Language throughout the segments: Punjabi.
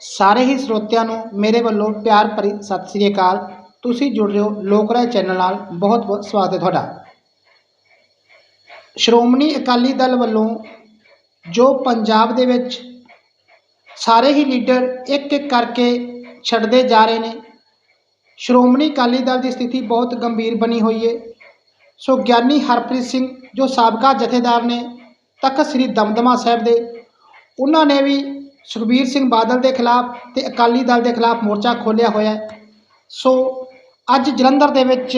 ਸਾਰੇ ਹੀ ਸਰੋਤਿਆਂ ਨੂੰ ਮੇਰੇ ਵੱਲੋਂ ਪਿਆਰ ਭਰੀ ਸਤਿ ਸ੍ਰੀ ਅਕਾਲ। ਤੁਸੀਂ ਜੁੜ ਰਹੇ ਹੋ ਲੋਕ ਰਾਏ ਚੈਨਲ ਨਾਲ। ਬਹੁਤ ਬਹੁਤ ਸਵਾਗਤ ਹੈ ਤੁਹਾਡਾ। ਸ਼੍ਰੋਮਣੀ ਅਕਾਲੀ ਦਲ ਵੱਲੋਂ ਜੋ ਪੰਜਾਬ ਦੇ ਵਿੱਚ ਸਾਰੇ ਹੀ ਲੀਡਰ ਇੱਕ ਇੱਕ ਕਰਕੇ ਛੱਡਦੇ ਜਾ ਰਹੇ ਨੇ, ਸ਼੍ਰੋਮਣੀ ਅਕਾਲੀ ਦਲ ਦੀ ਸਥਿਤੀ ਬਹੁਤ ਗੰਭੀਰ ਬਣੀ ਹੋਈ ਹੈ। ਸੋ ਗਿਆਨੀ ਹਰਪ੍ਰੀਤ ਸਿੰਘ ਜੋ ਸਾਬਕਾ ਜਥੇਦਾਰ ਨੇ ਤਖਤ ਸ੍ਰੀ ਦਮਦਮਾ ਸਾਹਿਬ ਦੇ, ਉਹਨਾਂ ਨੇ ਵੀ ਸੁਖਬੀਰ ਸਿੰਘ ਬਾਦਲ ਦੇ ਖਿਲਾਫ ਤੇ ਅਕਾਲੀ ਦਲ ਦੇ ਖਿਲਾਫ ਮੋਰਚਾ ਖੋਲ੍ਹਿਆ ਹੋਇਆ ਸੋ ਅੱਜ ਜਲੰਧਰ ਦੇ ਵਿੱਚ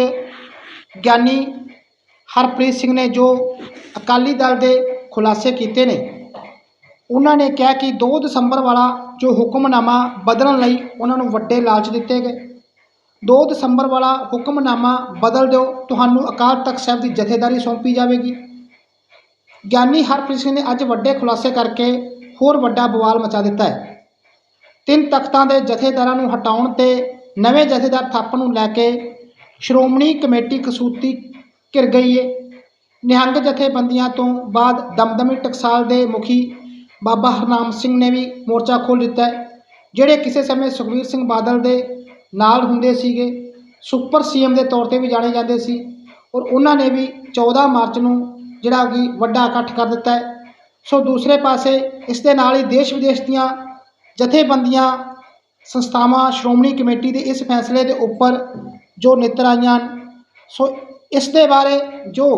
ਗਿਆਨੀ ਹਰਪ੍ਰੀਤ ਸਿੰਘ ਨੇ ਜੋ ਅਕਾਲੀ ਦਲ ਦੇ ਖੁਲਾਸੇ ਕੀਤੇ ਨੇ, ਉਹਨਾਂ ਨੇ ਕਿਹਾ ਕਿ 2 ਦਸੰਬਰ ਵਾਲਾ ਜੋ ਹੁਕਮਨਾਮਾ ਬਦਲਣ ਲਈ ਉਹਨਾਂ ਨੂੰ ਵੱਡੇ ਲਾਲਚ ਦਿੱਤੇ ਗਏ। 2 ਦਸੰਬਰ ਵਾਲਾ ਹੁਕਮਨਾਮਾ ਬਦਲ ਦਿਓ, ਤੁਹਾਨੂੰ ਅਕਾਲ ਤਖਤ ਸਾਹਿਬ ਦੀ ਜਥੇਦਾਰੀ ਸੌਂਪੀ ਜਾਵੇਗੀ। ਗਿਆਨੀ ਹਰਪ੍ਰੀਤ ਸਿੰਘ ਨੇ ਅੱਜ ਵੱਡੇ ਖੁਲਾਸੇ ਕਰਕੇ ਹੋਰ ਵੱਡਾ ਬਵਾਲ ਮਚਾ ਦਿੱਤਾ ਹੈ। ਤਿੰਨ ਤਖਤਾਂ ਦੇ ਜਥੇਦਾਰਾਂ ਨੂੰ ਹਟਾਉਣ ਤੇ ਨਵੇਂ ਜਥੇਦਾਰ ਥਾਪਣ ਨੂੰ ਲੈ ਕੇ ਸ਼੍ਰੋਮਣੀ ਕਮੇਟੀ ਕਸੂਤੀ ਘਿਰ ਗਈ ਹੈ ਨਿਹੰਗ ਜਥੇਬੰਦੀਆਂ ਤੋਂ ਬਾਅਦ ਦਮਦਮੀ ਟਕਸਾਲ ਦੇ ਮੁਖੀ ਬਾਬਾ ਹਰਨਾਮ ਸਿੰਘ ਨੇ ਵੀ ਮੋਰਚਾ ਖੋਲ੍ਹ ਦਿੱਤਾ ਹੈ, ਜਿਹੜੇ ਕਿਸੇ ਸਮੇਂ ਸੁਖਬੀਰ ਸਿੰਘ ਬਾਦਲ ਦੇ ਨਾਲ ਹੁੰਦੇ ਸੀਗੇ। ਸੁਪਰ ਸੀਐਮ ਦੇ ਤੌਰ ਤੇ ਵੀ ਜਾਣੇ ਜਾਂਦੇ ਸੀ ਔਰ ਉਹਨਾਂ ਨੇ ਵੀ 14 ਮਾਰਚ ਨੂੰ ਜਿਹੜਾ ਕਿ ਵੱਡਾ ਇਕੱਠ ਕਰ ਦਿੱਤਾ ਹੈ। ਸੋ ਦੂਸਰੇ ਪਾਸੇ ਇਸ ਦੇ ਨਾਲ ਹੀ ਦੇਸ਼ ਵਿਦੇਸ਼ ਦੀਆਂ ਜਥੇਬੰਦੀਆਂ, ਸੰਸਥਾਵਾਂ, ਸ਼੍ਰੋਮਣੀ ਕਮੇਟੀ ਦੇ ਇਸ ਫੈਸਲੇ ਦੇ ਉੱਪਰ ਜੋ ਨੇਤਰ ਆਈਆਂ ਹਨ, ਸੋ ਇਸ ਦੇ ਬਾਰੇ ਜੋ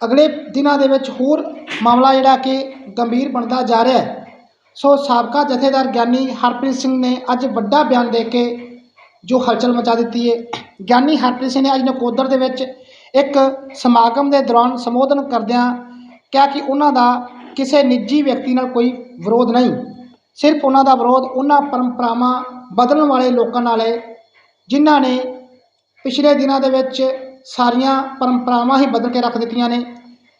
ਅਗਲੇ ਦਿਨਾਂ ਦੇ ਵਿੱਚ ਹੋਰ ਮਾਮਲਾ ਜਿਹੜਾ ਕਿ ਗੰਭੀਰ ਬਣਦਾ ਜਾ ਰਿਹਾ ਹੈ, ਸੋ ਸਾਬਕਾ ਜਥੇਦਾਰ ਗਿਆਨੀ ਹਰਪ੍ਰੀਤ ਸਿੰਘ ਨੇ ਅੱਜ ਵੱਡਾ ਬਿਆਨ ਦੇ ਕੇ ਜੋ ਹਲਚਲ ਮਚਾ ਦਿੱਤੀ ਹੈ। ਗਿਆਨੀ ਹਰਪ੍ਰੀਤ ਸਿੰਘ ਨੇ ਅੱਜ ਨਕੋਦਰ ਦੇ ਵਿੱਚ ਇੱਕ ਸਮਾਗਮ ਦੇ ਦੌਰਾਨ ਸੰਬੋਧਨ ਕਰਦਿਆਂ ਕਿਹਾ ਕਿ ਉਹਨਾਂ ਦਾ ਕਿਸੇ ਨਿੱਜੀ ਵਿਅਕਤੀ ਨਾਲ ਕੋਈ ਵਿਰੋਧ ਨਹੀਂ। ਸਿਰਫ ਉਹਨਾਂ ਦਾ ਵਿਰੋਧ ਉਹਨਾਂ ਪਰੰਪਰਾਵਾਂ ਬਦਲਣ ਵਾਲੇ ਲੋਕਾਂ ਨਾਲ ਹੈ, ਜਿਨ੍ਹਾਂ ਨੇ ਪਿਛਲੇ ਦਿਨਾਂ ਦੇ ਵਿੱਚ ਸਾਰੀਆਂ ਪਰੰਪਰਾਵਾਂ ਹੀ ਬਦਲ ਕੇ ਰੱਖ ਦਿੱਤੀਆਂ ਨੇ।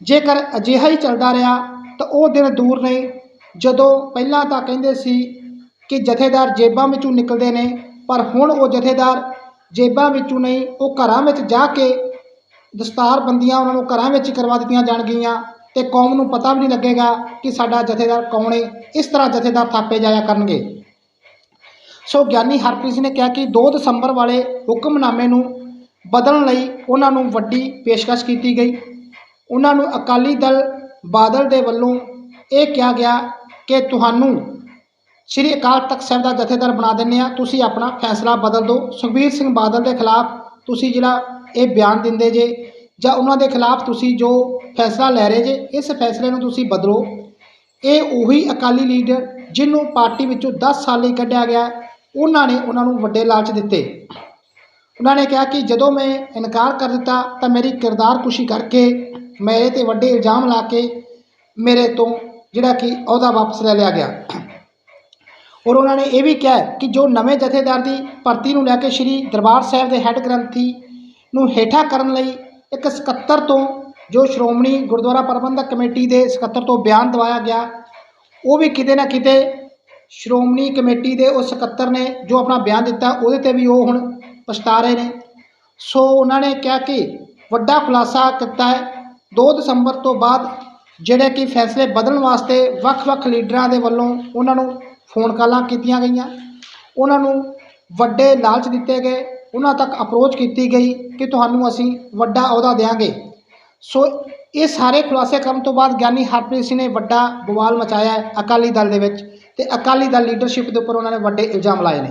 ਜੇਕਰ ਅਜਿਹਾ ਹੀ ਚੱਲਦਾ ਰਿਹਾ ਤਾਂ ਉਹ ਦਿਨ ਦੂਰ ਨਹੀਂ ਜਦੋਂ ਪਹਿਲਾਂ ਤਾਂ ਕਹਿੰਦੇ ਸੀ ਕਿ ਜਥੇਦਾਰ ਜੇਬਾਂ ਵਿੱਚੋਂ ਨਿਕਲਦੇ ਨੇ, ਪਰ ਹੁਣ ਉਹ ਜਥੇਦਾਰ ਜੇਬਾਂ ਵਿੱਚੋਂ ਨਹੀਂ, ਉਹ ਘਰਾਂ ਵਿੱਚ ਜਾ ਕੇ ਦਸਤਾਰ ਬੰਦੀਆਂ ਉਹਨਾਂ ਨੂੰ ਘਰਾਂ ਵਿੱਚ ਹੀ ਕਰਵਾ ਦਿੱਤੀਆਂ ਜਾਣਗੀਆਂ। ਤੇ ਕੌਮ ਨੂੰ ਪਤਾ ਵੀ ਨਹੀਂ ਲੱਗੇਗਾ ਕਿ ਸਾਡਾ ਜਥੇਦਾਰ ਕੌਣ ਹੈ ਇਸ ਤਰ੍ਹਾਂ ਜਥੇਦਾਰ ਥਾਪੇ ਜਾਇਆ ਕਰਨਗੇ। ਸੋ ਗਿਆਨੀ ਹਰਪ੍ਰੀਤ ਸਿੰਘ ਨੇ ਕਿਹਾ ਕਿ 2 ਦਸੰਬਰ ਵਾਲੇ ਹੁਕਮਨਾਮੇ ਨੂੰ ਬਦਲਣ ਲਈ ਉਹਨਾਂ ਨੂੰ ਵੱਡੀ ਪੇਸ਼ਕਸ਼ ਕੀਤੀ ਗਈ। ਉਹਨਾਂ ਨੂੰ ਅਕਾਲੀ ਦਲ ਬਾਦਲ ਦੇ ਵੱਲੋਂ ਇਹ ਕਿਹਾ ਗਿਆ ਕਿ ਤੁਹਾਨੂੰ ਸ਼੍ਰੀ ਅਕਾਲ ਤਖਤ ਸਾਹਿਬ ਦਾ ਜਥੇਦਾਰ ਬਣਾ ਦਿੰਦੇ ਆ ਤੁਸੀਂ ਆਪਣਾ ਫੈਸਲਾ ਬਦਲ ਦਿਓ। ਸੁਖਬੀਰ ਸਿੰਘ ਬਾਦਲ ਦੇ ਖਿਲਾਫ ਤੁਸੀਂ ਜਿਹੜਾ ਇਹ ਬਿਆਨ ਦਿੰਦੇ ਜੇ ਜਾਂ ਉਹਨਾਂ ਦੇ ਖਿਲਾਫ ਤੁਸੀਂ ਜੋ ਫੈਸਲਾ ਲੈ ਰਹੇ ਜੇ, ਇਸ ਫੈਸਲੇ ਨੂੰ ਤੁਸੀਂ ਬਦਲੋ। ਇਹ ਉਹੀ ਅਕਾਲੀ ਲੀਡਰ ਜਿਹਨੂੰ ਪਾਰਟੀ ਵਿੱਚੋਂ 10 ਸਾਲ ਲਈ ਕੱਢਿਆ ਗਿਆ ਉਹਨਾਂ ਨੇ ਉਹਨਾਂ ਨੂੰ ਵੱਡੇ ਲਾਲਚ ਦਿੱਤੇ। ਉਹਨਾਂ ਨੇ ਕਿਹਾ ਕਿ ਜਦੋਂ ਮੈਂ ਇਨਕਾਰ ਕਰ ਦਿੱਤਾ ਤਾਂ ਮੇਰੀ ਕਿਰਦਾਰ ਕੁਸ਼ੀ ਕਰਕੇ ਮੇਰੇ ਤੇ ਵੱਡੇ ਇਲਜ਼ਾਮ ਲਾ ਕੇ ਮੇਰੇ ਤੋਂ ਜਿਹੜਾ ਕਿ ਅਹੁਦਾ ਵਾਪਸ ਲੈ ਲਿਆ ਗਿਆ। ਔਰ ਉਹਨਾਂ ਨੇ ਇਹ ਵੀ ਕਿਹਾ ਕਿ ਜੋ ਨਵੇਂ ਜਥੇਦਾਰ ਦੀ ਭਰਤੀ ਨੂੰ ਲੈ ਕੇ ਸ਼੍ਰੀ ਦਰਬਾਰ ਸਾਹਿਬ ਦੇ ਹੈੱਡ ਗ੍ਰੰਥੀ ਨੂੰ ਹੇਠਾਂ ਕਰਨ ਲਈ ਇੱਕ ਸਕੱਤਰ ਤੋਂ ਜੋ ਸ਼੍ਰੋਮਣੀ ਗੁਰਦੁਆਰਾ ਪ੍ਰਬੰਧਕ ਕਮੇਟੀ ਦੇ ਸਕੱਤਰ ਤੋਂ ਬਿਆਨ ਦਵਾਇਆ ਗਿਆ, ਉਹ ਵੀ ਕਿਤੇ ਨਾ ਕਿਤੇ ਸ਼੍ਰੋਮਣੀ ਕਮੇਟੀ ਦੇ ਉਸ ਸਕੱਤਰ ਨੇ ਜੋ ਆਪਣਾ ਬਿਆਨ ਦਿੱਤਾ, ਉਹਦੇ ਤੇ ਵੀ ਉਹ ਹੁਣ ਪਛਤਾ ਰਹੇ ਨੇ। ਸੋ ਉਹਨਾਂ ਨੇ ਕਿਹਾ ਕਿ ਵੱਡਾ ਖੁਲਾਸਾ ਕੀਤਾ ਹੈ। 2 ਦਸੰਬਰ ਤੋਂ ਬਾਅਦ ਜਿਹੜੇ ਕਿ ਫੈਸਲੇ ਬਦਲਣ ਵਾਸਤੇ ਵੱਖ-ਵੱਖ ਲੀਡਰਾਂ ਦੇ ਵੱਲੋਂ ਉਹਨਾਂ ਨੂੰ ਫੋਨ ਕਾਲਾਂ ਕੀਤੀਆਂ ਗਈਆਂ। ਉਹਨਾਂ ਨੂੰ ਵੱਡੇ ਲਾਲਚ ਦਿੱਤੇ ਗਏ। ਉਹਨਾਂ ਤੱਕ ਅਪਰੋਚ ਕੀਤੀ ਗਈ ਕਿ ਤੁਹਾਨੂੰ ਅਸੀਂ ਵੱਡਾ ਅਹੁਦਾ ਦੇਵਾਂਗੇ ਸੋ ਇਹ ਸਾਰੇ ਖੁਲਾਸੇ ਕਰਨ ਤੋਂ ਬਾਅਦ ਗਿਆਨੀ ਹਰਪ੍ਰੀਤ ਸਿੰਘ ਨੇ ਵੱਡਾ ਬਵਾਲ ਮਚਾਇਆ ਅਕਾਲੀ ਦਲ ਦੇ ਵਿੱਚ ਤੇ ਅਕਾਲੀ ਦਲ ਲੀਡਰਸ਼ਿਪ ਦੇ ਉੱਪਰ ਉਹਨਾਂ ਨੇ ਵੱਡੇ ਇਲਜ਼ਾਮ ਲਾਏ ਨੇ।